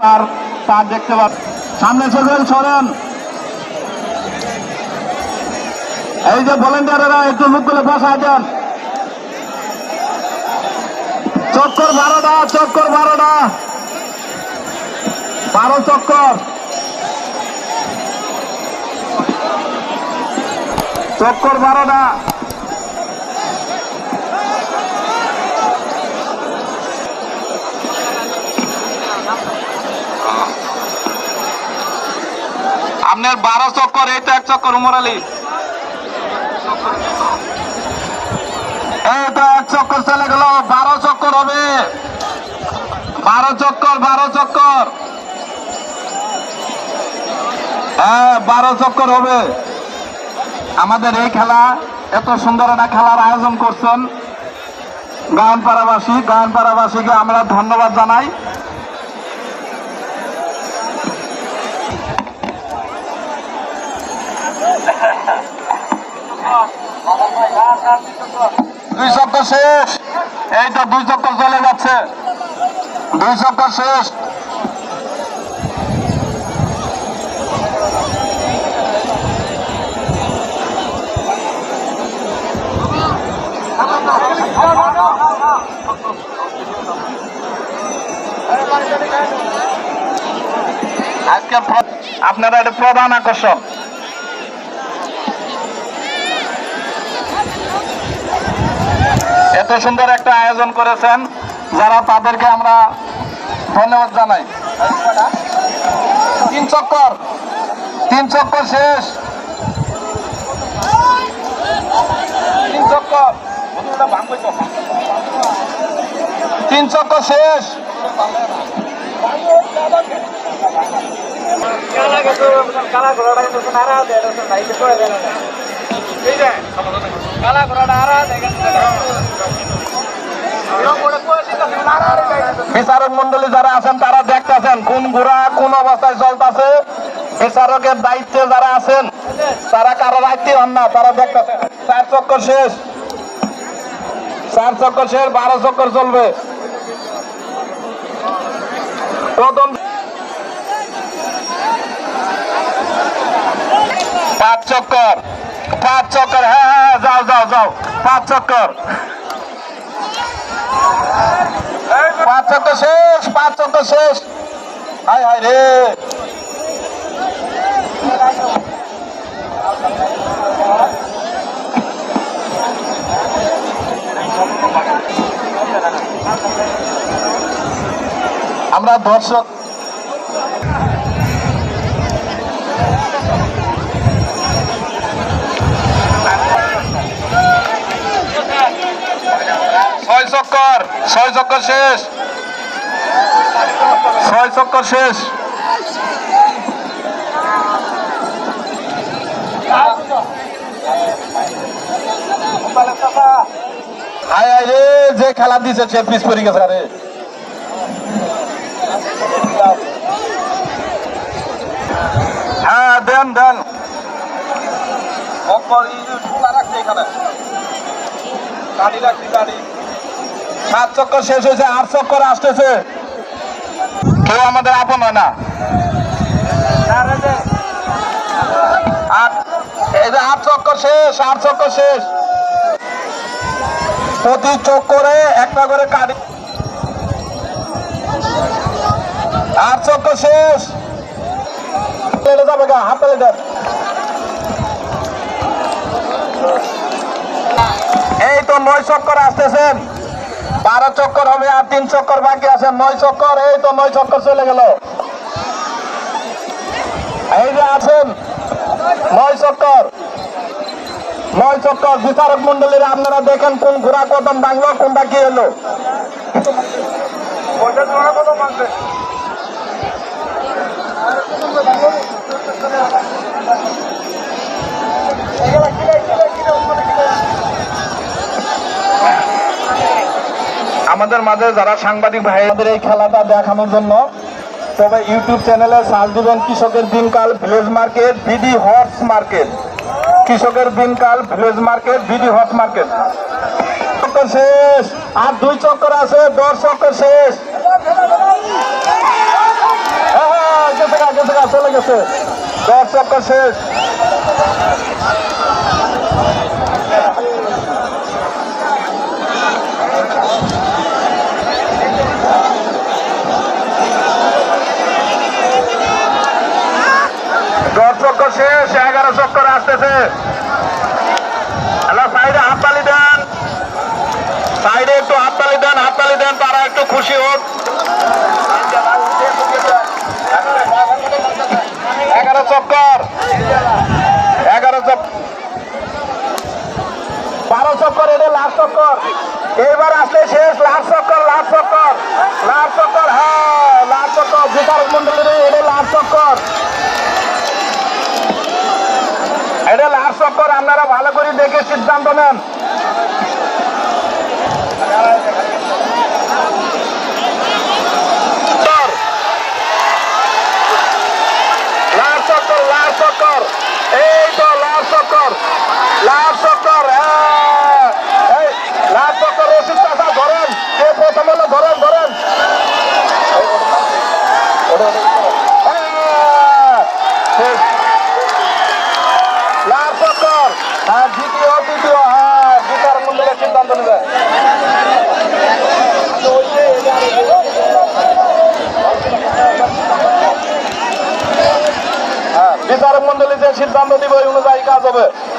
তার তার দেখতে পাচ্ছেন সামনে সরেন সরেন। এই যে ভলেন্টিয়ারেরা, একটু মুখগুলো বসা দেন। চক্কর বারোটা চক্কর বারোটা। বারো চক্কর। চক্কর বারোটা। আপনার বারো চক্কর, এই তো এক চক্কর, উমর আলী। এই তো এক চক্কর চলে গেল, বারো চক্কর হবে। বারো চক্কর বারো চক্কর। হ্যাঁ বারো চক্কর হবে। আমাদের এই খেলা, এত সুন্দর একটা খেলার আয়োজন করছেন। গায়নপাড়াবাসী গায়নপাড়াবাসীকে আমরা ধন্যবাদ জানাই। দুই চক্কর শেষ। এই তো দুই চক্কর চলে যাচ্ছে। দুই চক্কর শেষ। আজকে আপনারা এটা প্রধান আকর্ষণ। এত সুন্দর একটা আয়োজন করেছেন, যারা তাদেরকে আমরা ধন্যবাদ জানাই। তিন চক্কর তিন চক্কর শেষ। তিন চক্কর। তিন চক্কর শেষ। কালা কিন্তু নারা দেয় করে দেয় বিচারক মন্ডলী যারা আছেন, তারা দেখতেছেন কোন ঘোড়া কোন অবস্থায় চলতেছে। বিচারকের দায়িত্বে যারা আছেন, তারা কারও দায়িত্বে হন না, তারা দেখতেছেন। চার চক্কর শেষ। চার চক্কর শেষ, বারো চক্কর চলবে। প্রথম পাঁচ চক্কর। পাঁচ চক্কর হ্যাঁ হ্যাঁ যাও যাও যাও, পাঁচ চক্কর। পাঁচ চক্কর শেষ, পাঁচ চক্কর শেষ। হায় হায় রে। আমরা দর্শক চক্কর শেষ। ছয় চক্কর শেষ। হায় হায় রে, যে খেলা দিছে সে পিস পড়ে গেছে রে হ্যাঁ দেন দেন। গাড়ি রাখছি গাড়ি। সাত চক্কর শেষ হয়েছে, আট চক্কর আসতেছে। কেউ আমাদের আপন হয় না। এই যে আট চক্কর শেষ, আট চক্কর শেষ। প্রতি চক্করে একটা করে কাটি। আট চক্কর শেষ। যাবে গা তালে এই তো নয় চক্কর আসতেছেন। বারো চক্কর হবে আর তিন চক্কর বাকি আছে। নয় চক্কর, এই তো নয় চক্কর চলে গেল। এই যে আছেন, নয় চক্কর। নয় চক্কর, বিচারক মন্ডলীর আপনারা দেখেন কোন ঘোড়া কদম ভাঙলো, কোনটা কি হলো। আমাদের মাঝে যারা সাংবাদিক ভাই আমাদের এই খেলাটা দেখানোর জন্য, তবে ইউটিউব চ্যানেলে সার্চ দিবেন কৃষকের দিনকাল village market, BD horse market. কৃষকের দিনকাল village market, BD horse market. চক্কর শেষ। আর দুই চক্কর আছে, দশ চক্কর শেষ। চলে গেছে। দশ চক্কর শেষ দশ চক্কর শেষ এগারো আসতেছে হ্যালো সাইডে হাততালি দেন। সাইডে একটু হাততালি দেন হাততালি দেন, তারা একটু খুশি হোক। এগারো চক্কর। এগারো চক্কর বারো চক্কর, এটা লাস্ট চক্কর। এবার আসলে শেষ, লাস্ট চক্কর লাস্ট চক্কর। লাস্ট চক্কর হ্যাঁ লাস্ট চক্কর। বিচারক মন্ডলের, এটা লাস্ট চক্কর এটা চক্কর আপনারা ভালো করে দেখে সিদ্ধান্ত নেন। লাস্ট চক্কর ধরেন ধরেন ধরেন হ্যাঁ। শেষ। লাস্ট চক্কর হ্যাঁ দ্বিতীয় তৃতীয় হ্যাঁ বিচার মন্ডলের সিদ্ধান্ত নেবে হ্যাঁ বিচারক